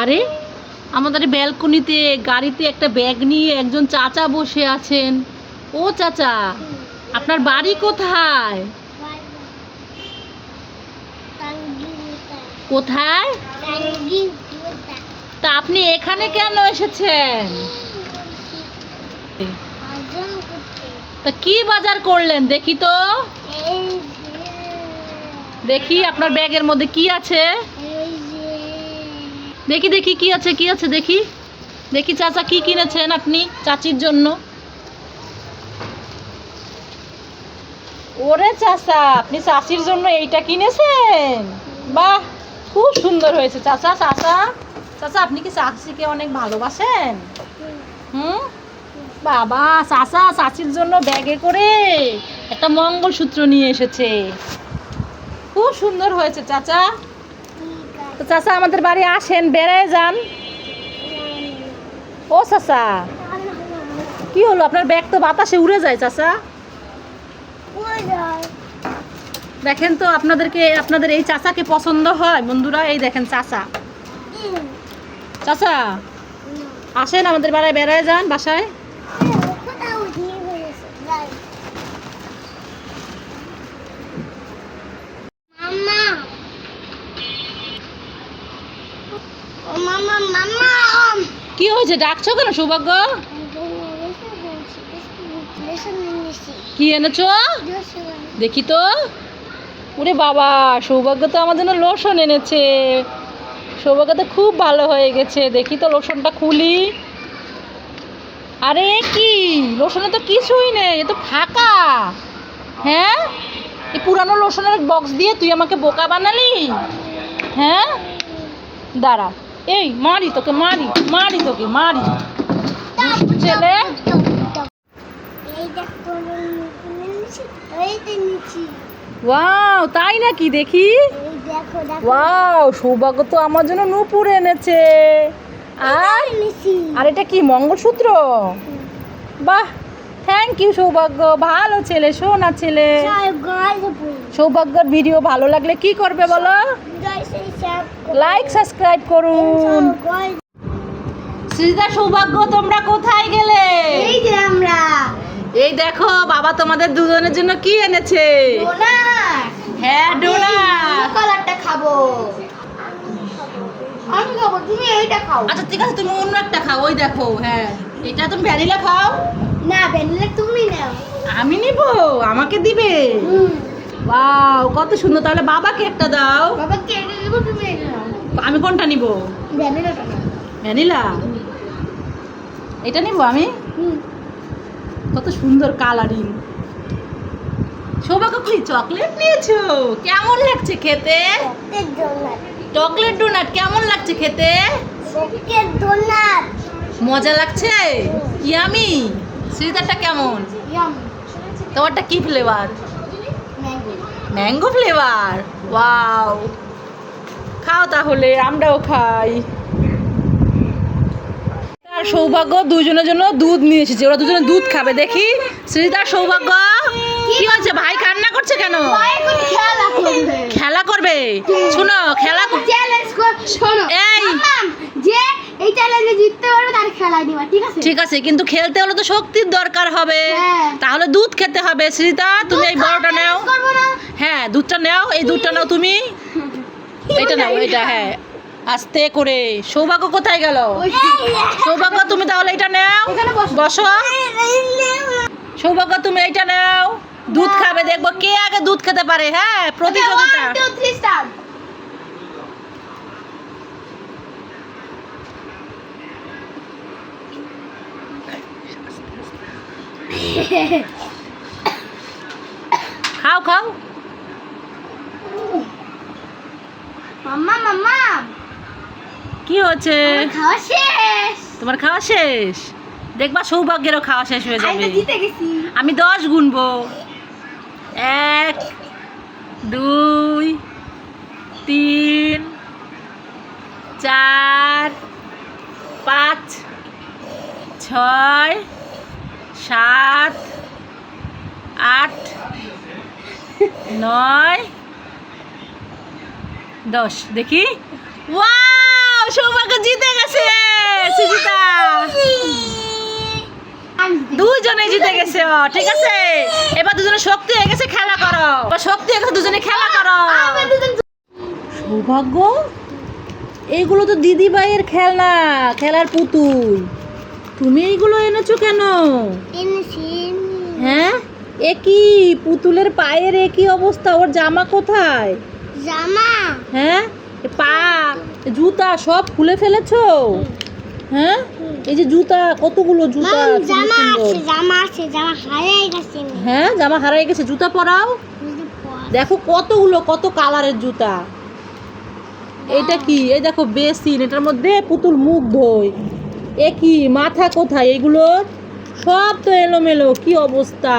আরে, আমাদের ব্যালকনিতে গাড়িতে একটা ব্যাগ নিয়ে একজন চাচা বসে আছেন। ও চাচা, আপনার বাড়ি কোথায়? কোথায়? তা আপনি এখানে কেন এসেছেন? তা কি বাজার করলেন দেখি তো। দেখি আপনার ব্যাগের মধ্যে কি আছে। দেখি দেখি, কি আছে কি আছে, দেখি। দেখি চাচা কি কিনেছেন আপনি চাচির জন্য? ওরে চাচা, আপনি চাচির জন্য এইটা কিনেছেন? বাহ, খুব সুন্দর হয়েছে। চাচা চাচা চাচা, আপনি কি চাচিকে অনেক ভালোবাসেন? হুম? বাবা, চাচা, চাচির জন্য ব্যাগে করে একটা মঙ্গলসূত্র নিয়ে এসেছে। খুব সুন্দর হয়েছে, চাচা। তো চাচা আমাদের বাড়ি আসেন বেড়ায় যান। ও চাচা কি হলো? আপনার ব্যাগ তো বাতাসে উড়ে যায় চাচা। দেখেন তো আপনাদেরকে আপনাদের এই চাচাকে পছন্দ হয় বন্ধুরা এই দেখেন চাচা। চাচা আসেন আমাদের বাড়ায় বেড়ায় যান বাসায়। হয়েছে ডাকছো কেন, সৌভাগ্য? কি এনেছো? দেখি তো। ওরে বাবা, সৌভাগ্য তো আমার জন্য লোশন এনেছে। সৌভাগ্য তো খুব ভালো হয়ে গেছে। দেখি তো লোশনটা খুলি। আরে কি? লোশনে তো কিছুই নেই, এ তো ফাঁকা। হ্যাঁ? এই পুরানো লোশনের বক্স দিয়ে তুই আমাকে বোকা বানালি? হ্যাঁ? দাঁড়া। এই মারি তোকে মারি মারি তোকে মারি। ছেলে ওয়াও তাই নাকি দেখো? ওয়াও সৌভাগ্য তো আমার জন্য নূপুর এনেছে। আর? আর এটা কি মঙ্গলসূত্র? বাহ থ্যাংক ইউ সৌভাগ্য। ভালো ছেলে সোনা ছেলে। সৌভাগ্যর ভিডিও ভালো লাগলে কি করবে বলো? লাইক সাবস্ক্রাইব করুন। সৃজিতা সৌভাগ্য তোমরা কোথায় গেলে? এই যে আমরা। এই দেখো বাবা তোমাদের দুজনের জন্য কি এনেছে? হ্যাঁ ডোনাট কালারটা খাব। আমি খাব তুমি এইটা খাও। আচ্ছা ঠিক আছে তুমি অন্য একটা খাও। ওই দেখো হ্যাঁ। এটা তুমি ভ্যানিলা খাও। না ভ্যানিলা তুমি নাও। আমি নিব আমাকে দিবে। ওয়াও কত সুন্দর। তাহলে বাবাকে একটা দাও। বাবা কেটে দেবো তুমি এটা নাও। আমি কোনটা নিব? ভ্যানিলাটা ভ্যানিলা? এটা নিব আমি? কত সুন্দর কালারিং। সৌভাগ্য কি? চকলেট নিয়েছো? কেমন লাগছে খেতে? Chocolate donut. কেমন লাগছে খেতে? ডোনাট। মজা লাগছে? ইয়ামি? শ্রীদারটা কেমন? তোমারটা কি ফ্লেভার ম্যাঙ্গো ফ্লেভার ওয়াও খাও তাহলে আমরাও খাই। আর সৌভাগ্য দুজনের জন্য দুধ নিয়ে এসেছে। ওরা দুজনে দুধ খাবে দেখি। শ্রীতার সৌভাগ্য? কি হচ্ছে ভাই কান্না করছে কেন? খেলা করবে। শোনো খেলা এই। এই চ্যালেঞ্জে জিততে পারবে তার খেলায় নিবা ঠিক আছে? ঠিক আছে কিন্তু খেলতে হলে তো শক্তির দরকার হবে। হ্যাঁ। তাহলে দুধ খেতে হবে। শ্রীতা তুমি এই বড়টা নাও। হ্যাঁ দুধটা নাও এই দুধটা নাও তুমি। এটা নাও এটা হ্যাঁ। আস্তে করে। সৌভাগ্য কোথায় গেল? সৌভাগ্য তুমি তাহলে এটা নাও। বসো। সৌভাগ্য তুমি এইটা নাও। দুধ খাবে দেখব কে আগে দুধ খেতে পারে হ্যাঁ প্রতিযোগিতা। খাও খাও মাম্মা মাম্মা কি হচ্ছে? খাওয়া শেষ। তোমার খাওয়া শেষ? দেখবা সৌভাগ্যেরও খাওয়া শেষ হয়ে যাবে। আমি দশ গুনবো। এক দুই তিন চার পাঁচ ছয় সাত, আট, নয়, দশ। দেখি। ওয়াও, সৌভাগ্য জিতে গেছে, সুজিতা। দুজনে জিতে গেছে ঠিক আছে। এবার দুজনে শক্তি হয়ে গেছে, খেলা করো। শক্তি হয়ে গেছে, দুজনে খেলা করো। সৌভাগ্য? এগুলো তো দিদিভাইয়ের খেলনা, খেলার পুতুল। তুমি এইগুলো এনেছো কেন? হ্যাঁ? এ কি পুতুলের পায়ের এ কি অবস্থা? ওর জামা কোথায়? জামা। হ্যাঁ? পা জুতা সব খুলে ফেলেছো? হ্যাঁ? এই যে জুতা কতগুলো জুতা জামা আছে জামা আছে জামা হারিয়ে গেছে হ্যাঁ জামা হারাই গেছে জুতা পরাও? দেখো কতগুলো কত কালারের জুতা। এটা কি? এই দেখো বেসিন এটার মধ্যে পুতুল মুখ ধোয়। এ কি মাথা কোথায়? এগুলো সব তো এলোমেলো কি অবস্থা?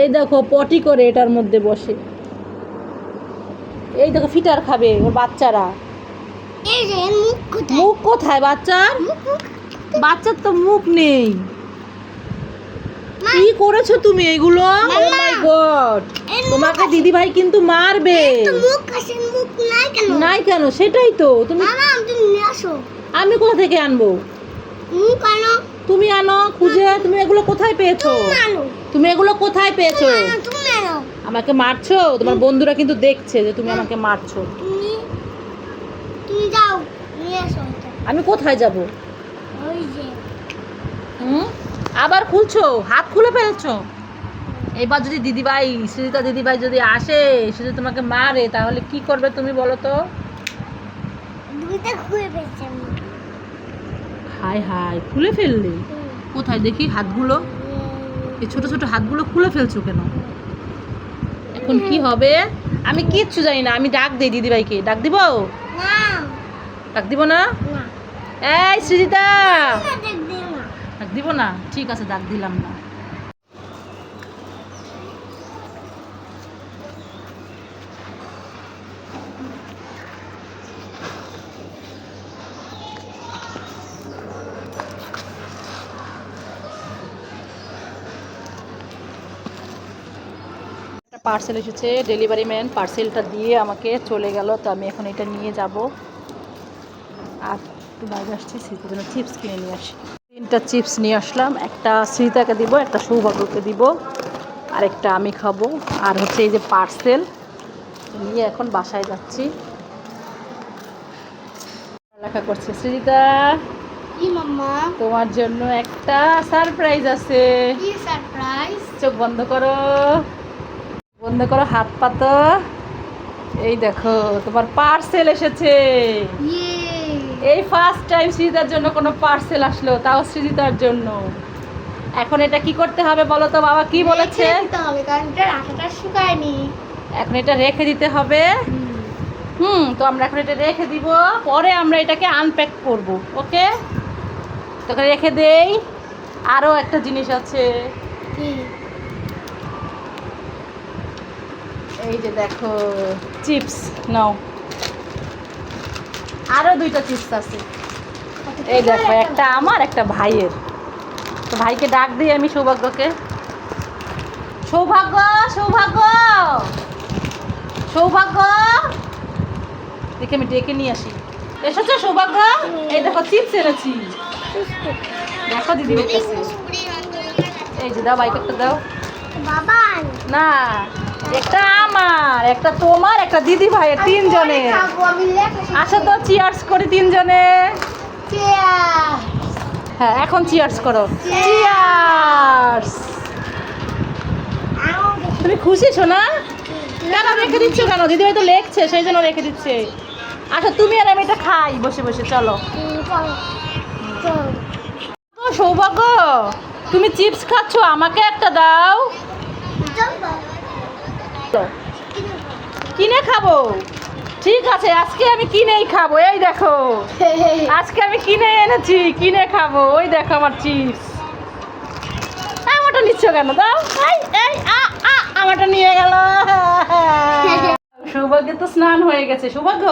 এই দেখো পটি করে এটার মধ্যে বসে। এই দেখো ফিটার খাবে ওর বাচ্চারা। মুখ কোথায়? বাচ্চার? বাচ্চার তো মুখ নেই। কি করেছ তুমি এগুলো? ও মাম্মা। মাই গড তোমাকে দিদি ভাই কিন্তু মারবে। নাই কেন? সেটাই তো। তুমি আমি কোথা থেকে আনব? তুমি আনো খুঁজে তুমি এগুলো কোথায় পেয়েছ? তুমি এগুলো কোথায় পেয়েছ? আমাকে মারছো? তোমার বন্ধুরা কিন্তু দেখছে যে তুমি আমাকে মারছো। তুমি যাও আমি কোথায় যাব? ওই যে। হুম? আবার খুলছো? হাত খুলে ফেলছো? এবার যদি দিদিভাই সুজিতা দিদিভাই যদি আসে সে যদি তোমাকে মারে তাহলে কি করবে তুমি বলো তো? খুলে পেয়েছে হায় হাই খুলে ফেললি? কোথায়? দেখি হাতগুলো? এই ছোট ছোট হাতগুলো খুলে ফেলছো কেন? এখন কি হবে? আমি কিচ্ছু জানি না আমি ডাক দিই দিদিভাইকে। ডাক দিব? ডাক দিব না? এই সৃজিতা! ডাক দিব না? ঠিক আছে ডাক দিলাম না। পার্সেল এসেছে ডেলিভারি ম্যান পার্সেলটা দিয়ে আমাকে চলে গেল তো আমি এখন এটা নিয়ে যাব। আর একটু বাইরে আসছি স্মৃতির জন্য চিপস কিনে নিয়ে আসি। তিনটা চিপস নিয়ে আসলাম একটা স্মৃতাকে দিব একটা সৌভাগ্যকে দিব আর একটা আমি খাব। আর হচ্ছে এই যে পার্সেল নিয়ে এখন বাসায় যাচ্ছি। লেখা করছে সৃজিতা তোমার জন্য একটা সারপ্রাইজ আছে। সারপ্রাইজ? চোখ বন্ধ করো। বন্ধ করো হাত পাতো এই দেখো তোমার পার্সেল এসেছে। এই ফার্স্ট টাইম সৃজিতার জন্য কোনো পার্সেল আসলো তাও সৃজিতার জন্য। এখন এটা কি করতে হবে বলো তো বাবা কি বলেছে? এখন এটা রেখে দিতে হবে। হুম তো আমরা এখন এটা রেখে দিব। পরে আমরা এটাকে আনপ্যাক করব ওকে? তোকে রেখে দেই। আরও একটা জিনিস আছে কি এই যে দেখো চিপস নাও। আরও দুইটা চিপস আছে। এই দেখো একটা আমার একটা ভাইয়ের। তো ভাইকে ডাক দিই আমি সৌভাগ্যকে। সৌভাগ্য সৌভাগ্য! সৌভাগ্য! দেখে আমি ডেকে নিয়ে আসি। এসেছ সৌভাগ্য? এই দেখো চিপস এনেছি। দেখো দিদি এই যে দাও বাইক একটা দাও। বাবা না। একটা আমার একটা তোমার একটা দিদি ভাইয়ের তিনজনের। খাব আমি আচ্ছা তো চিয়ার্স করি তিনজনে! হ্যাঁ এখন চিয়ার্স করো। চিয়ার্স তুমি খুশি শোনা কেন রেখে দিচ্ছ কেন? দিদি ভাই তো লেখছে সেই জন্য রেখে দিচ্ছে। আচ্ছা তুমি আর আমি এটা খাই বসে বসে চলো। সৌভাগ্য তুমি চিপস খাচ্ছ আমাকে একটা দাও। কিনে খাব। ঠিক আছে আজকে আমি কিনেই খাব এই দেখো। আজকে আমি কিনে এনেছি কিনে খাব ওই দেখো আমার চিপস। আমারটা নিচ্ছ কেন? দাও আমারটা নিয়ে গেল। সৌভাগ্যের তো স্নান হয়ে গেছে। সৌভাগ্য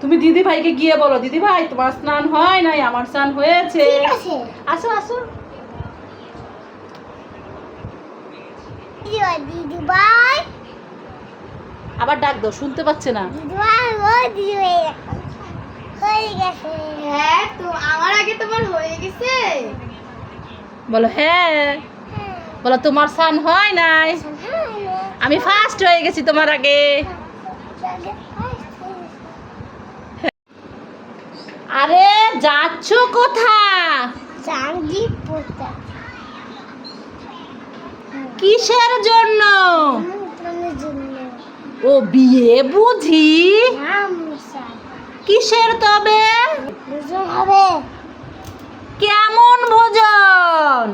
তুমি দিদি ভাইকে গিয়ে বলো দিদি ভাই তোমার স্নান হয় নাই আমার স্নান হয়েছে। আসো আসো। দিদি ভাই আবার ডাক দাও শুনতে পাচ্ছে না। হয়ে গেছে তো আমার আগে তোমার গেছে? বলো হ্যাঁ। বলো তোমার সান হয় নাই? আমি ফার্স্ট হয়ে গেছি তোমার আগে। আরে যাচ্ছ কোথা কিসের জন্য? ও বিয়ে বুঝি? কিসের তবে? হবে। কেমন ভোজন?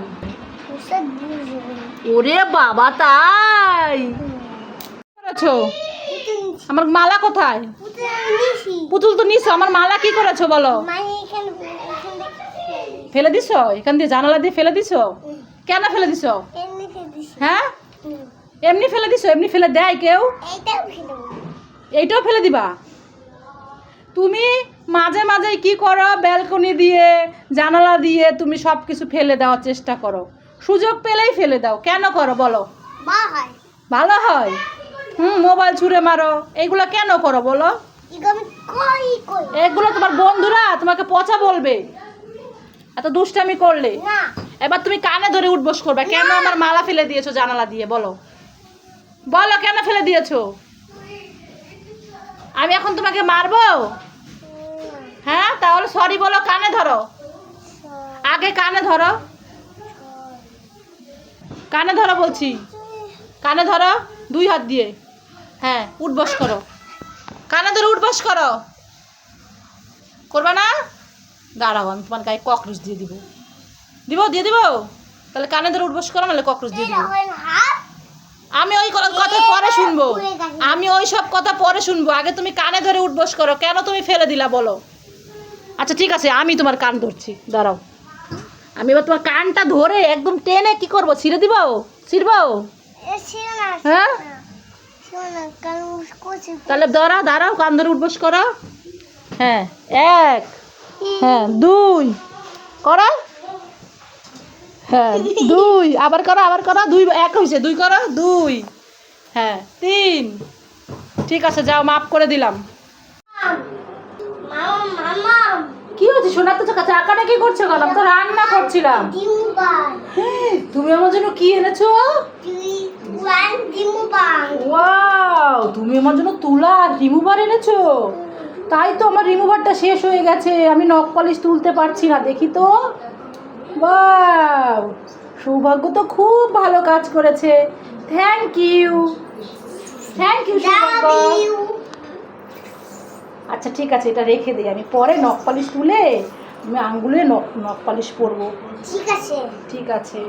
ওরে বাবা তাই? করেছ? আমার মালা কোথায়? পুতুল তো নিছো আমার মালা কি করেছ বলো? ফেলে দিছো? এখান দিয়ে জানালা দিয়ে ফেলে দিছো? কেন ফেলে দিছো। হ্যাঁ? এমনি ফেলে দিছো এমনি ফেলে দেয় কেউ? এইটাও ফেলে দিবা। তুমি মাঝে মাঝে কি করো? ব্যালকনি দিয়ে জানালা দিয়ে তুমি সব কিছু ফেলে দেওয়ার চেষ্টা করো। সুযোগ পেলেই ফেলে দাও। কেন করো বলো? ভালো হয়। হুম মোবাইল ছুঁড়ে মারো। এইগুলো কেন করো বলো? এগুলো এগুলো তোমার বন্ধুরা তোমাকে পচা বলবে। এত দুষ্টামি করলে। এবার তুমি কানে ধরে উঠবস করবে। কেন আমার মালা ফেলে দিয়েছ জানালা দিয়ে? বলো। বলো, কেন ফেলে দিয়েছ? আমি এখন তোমাকে মারবো? হ্যাঁ তাহলে সরি বলো, কানে ধরো। আগে কানে ধরো। কানে ধরো বলছি। কানে ধরো, দুই হাত দিয়ে। হ্যাঁ উঠবস করো। কানে ধরে উঠবস করো। করবা না? দাঁড়াও, আমি তোমার গায়ে ককরোচ দিয়ে দিব। দিব, দিয়ে দিব? তাহলে কানে ধরে উঠবস করো, নাহলে ককরোচ দিয়ে দিব। আমি ওই কথা পরে শুনব। আমি ওই সব কথা পরে শুনব। আগে তুমি কানে ধরে উঠবস করো। কেন তুমি ফেলে দিলা বলো? আচ্ছা ঠিক আছে আমি তোমার কান ধরছি। দাঁড়াও। আমি এবার তোমার কানটা ধরে একদম টেনে কি করব? ছিঁড়ে দিব? ছিঁড়বো? হ্যাঁ? তাহলে দাঁড়াও দাঁড়াও কান ধরে উঠবস করো। হ্যাঁ এক হ্যাঁ দুই করো। হ্যাঁ দুই। আবার করো আবার করো, দুই, এক হয়েছে দুই করো, দুই। হ্যাঁ তিন। ঠিক আছে, যাও, মাফ করে দিলাম। কি হচ্ছে সোনার তো চাকা চাকাটা কি করছ আমি তো রান্না করছিলাম। তুমি আমার জন্য কি এনেছো? ওয়াও, তুমি আমার জন্য তুলা আর রিমুভার এনেছো? তাই তো আমার রিমুভারটা শেষ হয়ে গেছে। আমি নখ পলিশ তুলতে পারছি না, দেখি তো। ওয়াও সৌভাগ্য তো খুব ভালো কাজ করেছে। থ্যাংক ইউ থ্যাংক ইউ সৌভাগ্য! আচ্ছা ঠিক আছে এটা রেখে দিই আমি পরে নখ পালিশ তুলে আমি আঙ্গুলে নখ নখ পালিশ পরবো ঠিক আছে। ঠিক আছে।